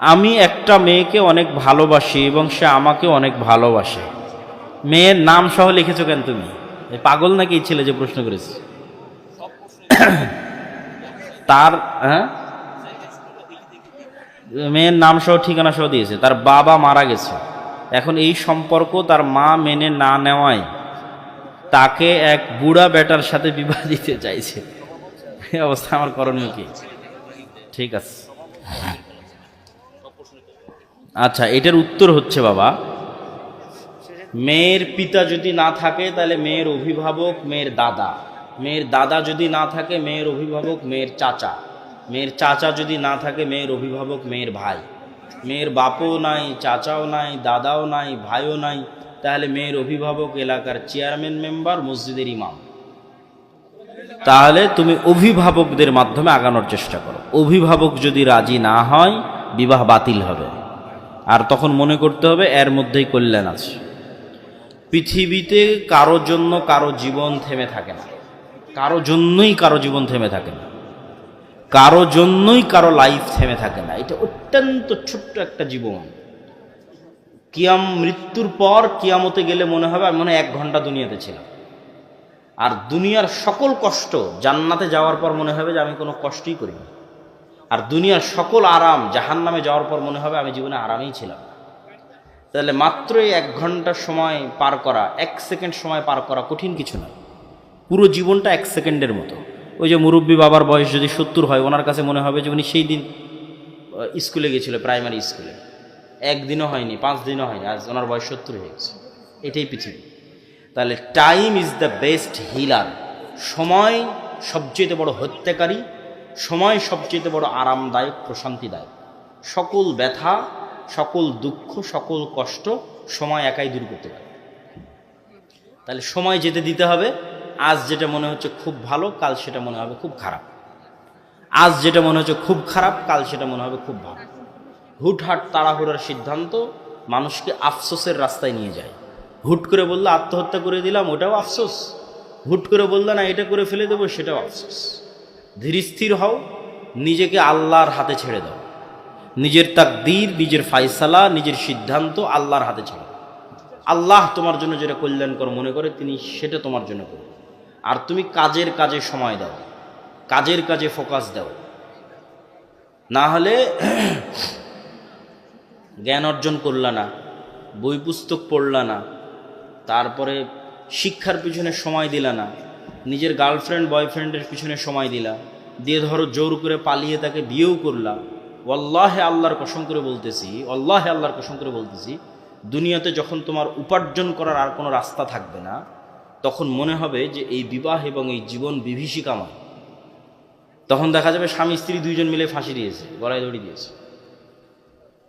আমি একটা মেয়েকে অনেক ভালোবাসি এবং সে আমাকে অনেক ভালোবাসে। মেয়ের নাম সহ লিখেছো কেন তুমি? পাগল নাকি ছেলে যে প্রশ্ন করেছে? তার হ্যাঁ? মেয়ের নাম সহ ঠিকানা সহ দিয়েছে। তার বাবা মারা গেছে। এখন এই সম্পর্ক তার মা মেনে না নেওয়ায় তাকে এক বুড়া বেটার সাথে বিবাহ দিতে চাইছে। অবস্থা আমার করণীয় কি? ঠিক আছে। আচ্ছা এটার উত্তর হচ্ছে বাবা, মেয়ের পিতা যদি না থাকে, তাহলে মেয়ের অভিভাবক, মেয়ের দাদা। মেয়ের দাদা যদি না থাকে, মেয়ের অভিভাবক, মেয়ের চাচা। মেয়ের চাচা যদি না থাকে, মেয়ের অভিভাবক, মেয়ের ভাই। মেয়ের বাপও নাই, চাচাও নাই, দাদাও নাই, ভাইও নাই, তাহলে মেয়ের অভিভাবক এলাকার চেয়ারম্যান মেম্বার, মসজিদের ইমাম। তাহলে তুমি অভিভাবকদের মাধ্যমে আগানোর চেষ্টা করো। অভিভাবক যদি রাজি না হয়, বিবাহ বাতিল হবে। আর তখন মনে করতে হবে এর মধ্যেই কল্যাণ আছে। পৃথিবীতে কারও জন্য কারও জীবন থেমে থাকে না। কারও জন্যই কারও জীবন থেমে থাকে না। কারও জন্যই কারও লাইফ থেমে থাকে না। এটা অত্যন্ত ছোট্ট একটা জীবন। কিয়াম মৃত্যুর পর কিয়ামতে গেলে মনে হবে আমি মনে এক ঘণ্টা দুনিয়াতে ছিলাম। আর দুনিয়ার সকল কষ্ট জান্নাতে যাওয়ার পর মনে হবে যে আমি কোনো কষ্টই করিনি। আর দুনিয়ার সকল আরাম জাহান নামে যাওয়ার পর মনে হবে আমি জীবনে আরামেই ছিলাম তাহলে মাত্রই এক ঘণ্টা সময় পার করা, এক সেকেন্ড সময় পার করা কঠিন কিছু নয় পুরো জীবনটা এক সেকেন্ডের মতো। ওই যে মুরব্বী বাবার বয়স যদি সত্তর হয়, ওনার কাছে মনে হবে যে উনি সেই দিন স্কুলে গেছিল, প্রাইমারি স্কুলে। একদিনও হয়নি, পাঁচ দিনও হয়নি, আজ ওনার বয়স সত্তর হয়ে গেছে। এটাই পৃথিবী। তাহলে time is the best healer সময় সবচেয়ে বড় হত্যাকারী সময় সবচেয়ে বড় আরামদায়ক, প্রশান্তিদায়ক। সকল ব্যথা, সকল দুঃখ, সকল কষ্ট সময় একাই দূর করতে পারে। তাহলে সময় যেতে দিতে হবে। আজ যেটা মনে হচ্ছে খুব ভালো, কাল সেটা মনে হবে খুব খারাপ। আজ যেটা মনে হচ্ছে খুব খারাপ, কাল সেটা মনে হবে খুব ভালো। হুটহাট তাড়াহুড়ার সিদ্ধান্ত মানুষকে আফসোসের রাস্তায় নিয়ে যায়। হুট করে বললে, আত্মহত্যা করে দিলাম, ওটাও আফসোস। হুট করে বললে, না, এটা করে ফেলে দেবো, সেটাও আফসোস। ধীরস্থির হও, নিজেকে আল্লাহর হাতে ছেড়ে দাও। নিজের তাকদীর, নিজের ফাইসালা নিজের সিদ্ধান্ত আল্লাহর হাতে ছেড়ে। আল্লাহ তোমার জন্য যেটা কল্যাণকর মনে করে, তিনি সেটা তোমার জন্য করবে আর তুমি কাজের কাজে সময় দাও, কাজের কাজে ফোকাস দাও। না হলে জ্ঞান অর্জন করলা না, বই পুস্তক পড়লা না, তারপরে শিক্ষার পিছনে সময় দিলা না নিজের গার্লফ্রেন্ড বয়ফ্রেন্ডের পিছনে সময় দিলা। দিয়ে ধরো জোর করে পালিয়ে তাকে বিয়েও করলা। অল্লাহে আল্লাহর কসম করে বলতেছি অল্লাহে আল্লাহর কসম করে বলতেছি, দুনিয়াতে যখন তোমার উপার্জন করার আর কোনো রাস্তা থাকবে না, তখন মনে হবে যে এই বিবাহ এবং এই জীবন বিভীষিকাময় তখন দেখা যাবে স্বামী, স্ত্রী দুইজন মিলে ফাঁসি দিয়েছে, গলায় দড়ি দিয়েছে।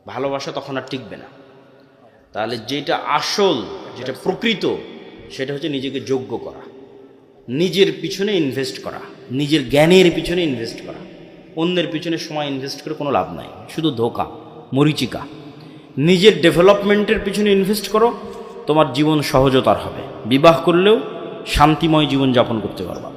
ভালোবাসা তখন আর টিকবে না। তাহলে যেটা আসল, যেটা প্রকৃত, সেটা হচ্ছে নিজেকে যোগ্য করা। নিজের পিছনে ইনভেস্ট করা, নিজের জ্ঞানের পিছনে ইনভেস্ট করা। অন্যের পিছনে সময় ইনভেস্ট করে কোনো লাভ নাই, শুধু ধোকা, মরিচিকা। নিজের ডেভেলপমেন্টের পিছনে ইনভেস্ট করো, তোমার জীবন সহজতার হবে। বিবাহ করলেও শান্তিময় জীবন যাপন করতে পারবা।